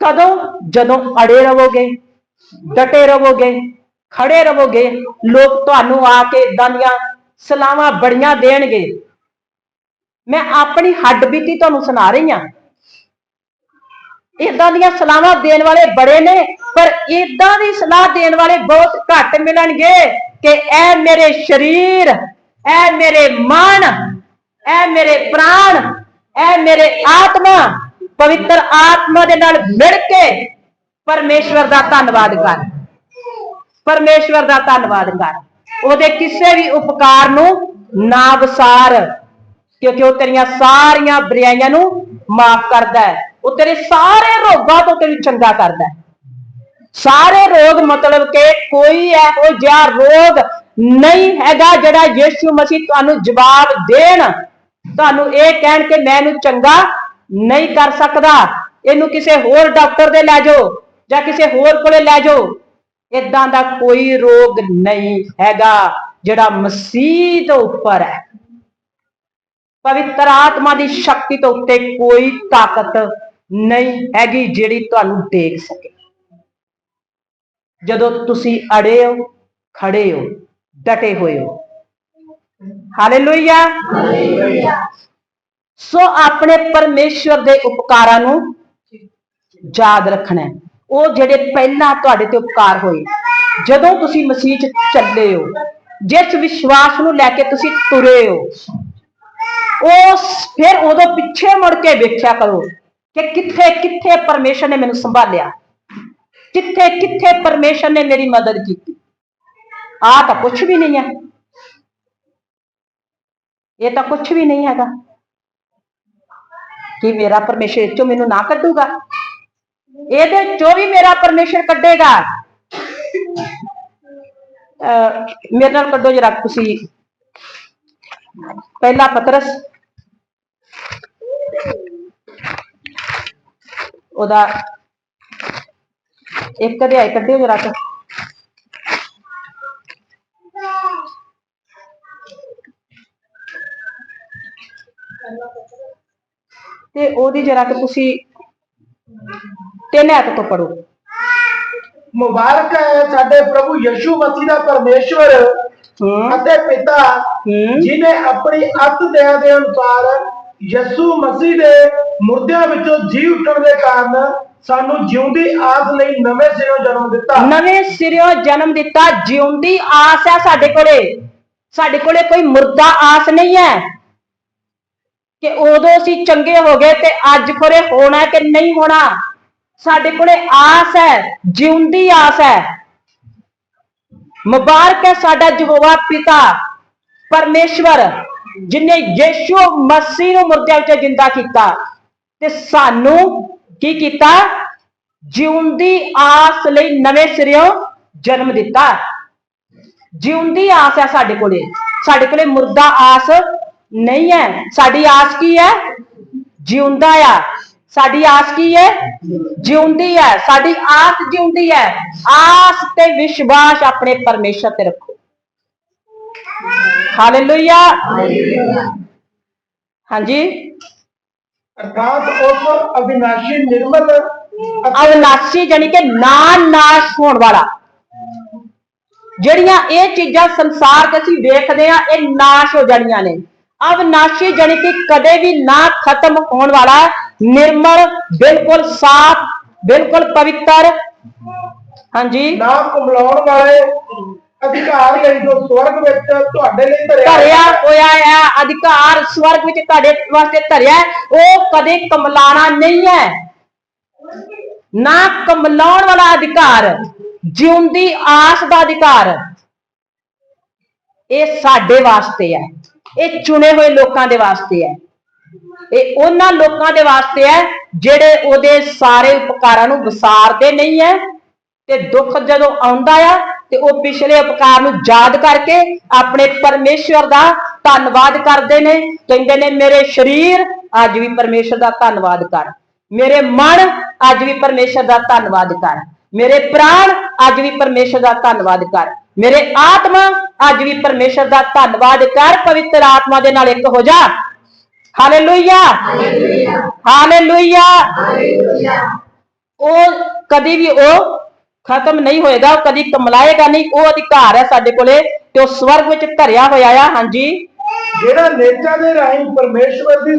Speaker 2: ਕਦੋਂ? ਜਦੋਂ ਅੜੇ ਰਹੋਗੇ ਡਟੇ ਰਹੋਗੇ ਖੜੇ ਰਹੋਗੇ, ਲੋਕ ਤੁਹਾਨੂੰ ਆ ਕੇ ਇਦਾਂ ਦੀਆਂ ਸਲਾਹਾਂ ਬੜੀਆਂ ਦੇਣਗੇ। ਮੈਂ ਆਪਣੀ ਹੱਡ ਬੀਤੀ ਤੁਹਾਨੂੰ ਸੁਣਾ ਰਹੀ ਹਾਂ। ਇਦਾਂ ਦੀਆਂ ਸਲਾਹਾਂ ਦੇਣ ਵਾਲੇ ਬੜੇ ਨੇ, ਪਰ ਇਦਾਂ ਦੀ ਸਲਾਹ ਦੇਣ ਵਾਲੇ ਬਹੁਤ ਘੱਟ ਮਿਲਣਗੇ ਕਿ ਇਹ ਮੇਰੇ ਸਰੀਰ, ਇਹ ਮੇਰੇ ਮਨ, ਇਹ ਮੇਰੇ ਪ੍ਰਾਣ, ਇਹ ਮੇਰੇ ਆਤਮਾ ਪਵਿੱਤਰ ਆਤਮਾ ਦੇ ਨਾਲ ਮਿਲ ਕੇ ਪਰਮੇਸ਼ਵਰ ਦਾ ਧੰਨਵਾਦ ਕਰ। ਪਰਮੇਸ਼ਵਰ ਦਾ ਧੰਨਵਾਦ ਕਰ ਉਹਦੇ ਕਿਸੇ ਵੀ ਉਪਕਾਰ ਨੂੰ ਨਾ ਵਿਸਾਰ ਕਿਉਂਕਿ ਉਹ ਤੇਰੀਆਂ ਸਾਰੀਆਂ ਬੁਰਾਈਆਂ ਨੂੰ ਮਾਫ ਕਰਦਾ ਹੈ। ਉਹ ਤੇਰੇ ਸਾਰੇ ਰੋਗਾਂ ਤੋਂ ਤੈਨੂੰ ਚੰਗਾ ਕਰਦਾ ਹੈ। ਸਾਰੇ ਰੋਗ ਮਤਲਬ ਕਿ ਕੋਈ ਇਹੋ ਜਿਹਾ ਰੋਗ ਨਹੀਂ ਹੈਗਾ ਜਿਹੜਾ ਯੀਸ਼ੂ ਮਸੀਹ ਤੁਹਾਨੂੰ ਜਵਾਬ ਦੇਣ। ਤੁਹਾਨੂੰ ਇਹ ਕਹਿਣ ਕਿ ਮੈਂ ਇਹਨੂੰ ਚੰਗਾ ਨਹੀਂ ਕਰ ਸਕਦਾ। ਇਹਨੂੰ ਕਿਸੇ ਹੋਰ ਡਾਕਟਰ ਦੇ ਲੈ ਜਾਓ ਜਾਂ ਕਿਸੇ ਹੋਰ ਕੋਲੇ ਲੈ ਜਾਓ। ਇਦਾਂ ਦਾ ਕੋਈ ਰੋਗ ਨਹੀਂ ਹੈਗਾ ਜਿਹੜਾ ਮਸੀਹ ਤੋਂ ਉੱਪਰ ਹੈ। ਪਵਿੱਤਰ ਆਤਮਾ ਦੀ ਸ਼ਕਤੀ ਤੋਂ ਉੱਤੇ ਕੋਈ ਤਾਕਤ ਨਹੀਂ ਹੈਗੀ ਜਿਹੜੀ ਤੁਹਾਨੂੰ ਦੇਖ ਸਕੇ। ਜਦੋਂ ਤੁਸੀਂ ਅੜੇ ਹੋ ਖੜੇ ਹੋ ਡਟੇ ਹੋਏ ਹੋ। ਹਾਲੇਲੂਇਆ ਸੋ ਆਪਣੇ ਪਰਮੇਸ਼ਵਰ ਦੇ ਉਪਕਾਰਾਂ ਨੂੰ ਯਾਦ ਰੱਖਣਾ ਹੈ। ਉਹ ਜਿਹੜੇ ਪਹਿਲਾਂ ਤੁਹਾਡੇ ਤੇ ਉਪਕਾਰ ਹੋਏ, ਜਦੋਂ ਤੁਸੀਂ ਮਸੀਹ ਚ ਚੱਲੇ ਹੋ, ਜਿਸ ਵਿਸ਼ਵਾਸ ਨੂੰ ਲੈ ਕੇ ਤੁਸੀਂ ਤੁਰੇ ਹੋ, ਉਸ ਫਿਰ ਉਦੋਂ ਪਿੱਛੇ ਮੁੜ ਕੇ ਵੇਖਿਆ ਕਰੋ ਕਿ ਕਿੱਥੇ ਕਿੱਥੇ ਪਰਮੇਸ਼ਰ ਨੇ ਮੈਨੂੰ ਸੰਭਾਲਿਆ, ਕਿੱਥੇ ਕਿੱਥੇ ਪਰਮੇਸ਼ਰ ਨੇ ਮੇਰੀ ਮਦਦ ਕੀਤੀ। ਆ ਤਾਂ ਕੁਝ ਵੀ ਨਹੀਂ ਹੈ। ਇਹ ਤਾਂ ਕੁਝ ਵੀ ਨਹੀਂ ਹੈਗਾ। ਕਿ ਮੇਰਾ ਪਰਮੇਸ਼ਰ ਇੱਥੋਂ ਮੈਨੂੰ ਨਾ ਕੱਢੂਗਾ? ਇਹਦੇ ਚੋਂ ਵੀ ਮੇਰਾ ਪਰਮੇਸ਼ਰ ਕੱਢੇਗਾ। ਅਹ ਮੇਰੇ ਨਾਲ ਕੱਢੋ ਜਰਾ ਤੁਸੀਂ। ਪਹਿਲਾ ਪਤਰਸ। ਉਹਦਾ ਇੱਕ ਅਧਿਆਇ ਕੱਢਿਓ ਜਰਾ ਕੁ। ਤੇ ਉਹਦੀ ਜਰਾ ਕਿ ਤੁਸੀਂ ਤਿੰਨ ਤੋਂ ਪੜੋ।
Speaker 1: ਮੁਬਾਰਕ ਹੈ ਸਾਡੇ ਪ੍ਰਭੂ ਯਿਸੂ ਮਸੀਹ ਦਾ ਪਰਮੇਸ਼ਵਰ ਅਤੇ ਪਿਤਾ ਜਿਨੇ ਆਪਣੀ ਅਤ ਦਇਆ ਦੇ ਅਨੁਸਾਰ ਯਿਸੂ ਮਸੀਹ ਦੇ ਮੁਰਦਿਆਂ ਵਿੱਚੋਂ ਜੀ ਉੱਠਣ ਦੇ ਕਾਰਨ ਸਾਨੂੰ ਜਿਉਂਦੀ ਆਸ ਲਈ ਨਵੇਂ ਸਿਰੋਂ ਜਨਮ ਦਿੱਤਾ।
Speaker 2: ਨਵੇਂ ਸਿਰਿਓਂ ਜਨਮ ਦਿੱਤਾ। ਜਿਉਂਦੀ ਆਸ ਹੈ ਸਾਡੇ ਕੋਲੇ। ਸਾਡੇ ਕੋਲੇ ਕੋਈ ਮੁਰਦਾ ਆਸ ਨਹੀਂ ਹੈ। ਕਿ ਉਦੋਂ ਅਸੀਂ ਚੰਗੇ ਹੋ ਗਏ ਤੇ ਅੱਜ ਖਰੇ ਹੋਣਾ ਕਿ ਨਹੀਂ ਹੋਣਾ। ਸਾਡੇ ਕੋਲੇ ਆਸ ਹੈ, ਜਿਉਂਦੀ ਆਸ ਹੈ। ਮੁਬਾਰਕ ਹੈ ਸਾਡਾ ਯਹੋਵਾ ਪਿਤਾ, ਪਰਮੇਸ਼ਵਰ, ਜਿਨੇ ਯੀਸ਼ੂ ਮਸੀਹ ਨੂੰ ਮੁਰਦਿਆਂ ਵਿੱਚੋਂ ਜਿੰਦਾ ਕੀਤਾ। ਤੇ ਸਾਨੂੰ ਕੀ ਕੀਤਾ? ਜਿਉਂਦੀ ਆਸ ਲਈ ਨਵੇਂ ਸਿਰਿਓਂ ਜਨਮ ਦਿੱਤਾ। ਜਿਉਂਦੀ ਆਸ ਹੈ ਸਾਡੇ ਕੋਲੇ। ਸਾਡੇ ਕੋਲੇ ਮੁਰਦਾ ਆਸ ਨਹੀਂ ਹੈ। ਸਾਡੀ ਆਸ ਕੀ ਹੈ? ਜਿਉਂਦਾ ਆ। ਸਾਡੀ ਆਸ ਕੀ ਹੈ? ਜਿਉਂਦੀ ਹੈ। ਸਾਡੀ ਆਸ ਜਿਉਂਦੀ ਹੈ। ਆਸ ਤੇ ਵਿਸ਼ਵਾਸ ਆਪਣੇ ਪਰਮੇਸ਼ਰ ਤੇ ਰੱਖੋ। ਹਾਲੇਲੂਇਆ ਹਾਂਜੀ।
Speaker 1: ਅਰਥਾਤ ਉਸ ਅਵਿਨਾਸ਼ੀ ਨਿਰਮਲ
Speaker 2: ਅਵਨਾਸ਼ੀ ਜਾਨੀ ਕਿ ਨਾ ਨਾਸ਼ ਹੋਣ ਵਾਲਾ। ਜਿਹੜੀਆਂ ਇਹ ਚੀਜ਼ਾਂ ਸੰਸਾਰ 'ਚ ਅਸੀਂ ਵੇਖਦੇ ਆ ਇਹ ਨਾਸ਼ ਹੋ ਜਾਣੀਆਂ ਨੇ। ਅਵਨਾਸ਼ੀ ਜਾਨੀ ਕਿ ਕਦੇ ਵੀ ਨਾ ਖਤਮ ਹੋਣ ਵਾਲਾ ਨਿਰਮਲ ਬਿਲਕੁਲ ਸਾਫ਼ ਬਿਲਕੁਲ ਪਵਿੱਤਰ। ਹਾਂਜੀ।
Speaker 1: ਨਾ ਕੁਮਲਾਉਣ ਵਾਲੇ ਅਧਿਕਾਰ ਲਈ ਜੋ ਸਵਰਗ ਵਿੱਚ ਤੁਹਾਡੇ ਲਈ ਧਰਿਆ
Speaker 2: ਧਰਿਆ ਹੋਇਆ ਹੈ ਅਧਿਕਾਰ ਸਵਰਗ ਵਿੱਚ ਤੁਹਾਡੇ ਵਾਸਤੇ ਧਰਿਆ ਉਹ ਕਦੇ ਕਮਲਾਣਾ ਨਹੀਂ ਹੈ। ਨਾ ਕਮਲਾਉਣ ਵਾਲਾ ਅਧਿਕਾਰ ਜਿਉਂਦੀ ਆਸ ਦਾ ਅਧਿਕਾਰ। ਇਹ ਸਾਡੇ ਵਾਸਤੇ ਹੈ ਇਹ ਚੁਣੇ ਹੋਏ ਲੋਕਾਂ ਦੇ ਵਾਸਤੇ ਹੈ। ਇਹ ਉਹਨਾਂ ਲੋਕਾਂ ਦੇ ਵਾਸਤੇ ਹੈ ਜਿਹੜੇ ਉਹਦੇ ਸਾਰੇ ਉਪਕਾਰਾਂ ਨੂੰ ਵਿਸਾਰਦੇ ਨਹੀਂ ਹੈ ਤੇ ਦੁੱਖ ਜਦੋਂ ਆਉਂਦਾ ਆ ਤੇ ਉਹ ਪਿਛਲੇ ਉਪਕਾਰ ਨੂੰ ਯਾਦ ਕਰਕੇ ਆਪਣੇ ਪਰਮੇਸ਼ਵਰ ਦਾ ਧੰਨਵਾਦ ਕਰਦੇ ਨੇ, ਕਹਿੰਦੇ ਨੇ, ਮੇਰੇ ਸਰੀਰ ਅੱਜ ਵੀ ਪਰਮੇਸ਼ਵਰ ਦਾ ਧੰਨਵਾਦ ਕਰ। ਮੇਰੇ ਮਨ ਅੱਜ ਵੀ ਪਰਮੇਸ਼ਵਰ ਦਾ ਧੰਨਵਾਦ ਕਰ। ਮੇਰੇ ਪ੍ਰਾਣ ਅੱਜ ਵੀ ਪਰਮੇਸ਼ਵਰ ਦਾ ਧੰਨਵਾਦ ਕਰ। ਮੇਰੇ ਆਤਮਾ ਅੱਜ ਵੀ ਪਰਮੇਸ਼ਵਰ ਦਾ ਧੰਨਵਾਦ ਕਰ। ਪਵਿੱਤਰ ਆਤਮਾ ਦੇ ਨਾਲ ਇੱਕ ਹੋ ਜਾ। ਹਾਲੇਲੂਇਆ ਹਾਲੇਲੂਇਆ ਉਹ ਕਦੀ ਵੀ ਉਹ ਖਤਮ ਨਹੀਂ ਹੋਏਗਾ ਉਹ ਕਦੀ ਕਮਲਾਏਗਾ ਨਹੀਂ ਉਹ ਅਧਿਕਾਰ ਹੈ ਸਾਡੇ ਕੋਲੇ ਤੇ ਉਹ ਸਵਰਗ ਵਿੱਚ ਧਰਿਆ ਹੋਇਆ ਆ ਹਾਂਜੀ।
Speaker 1: ਜਿਹੜਾ ਨੇਚਾ ਦੇ ਰਾਹੀਂ ਪਰਮੇਸ਼ਵਰ ਦੀ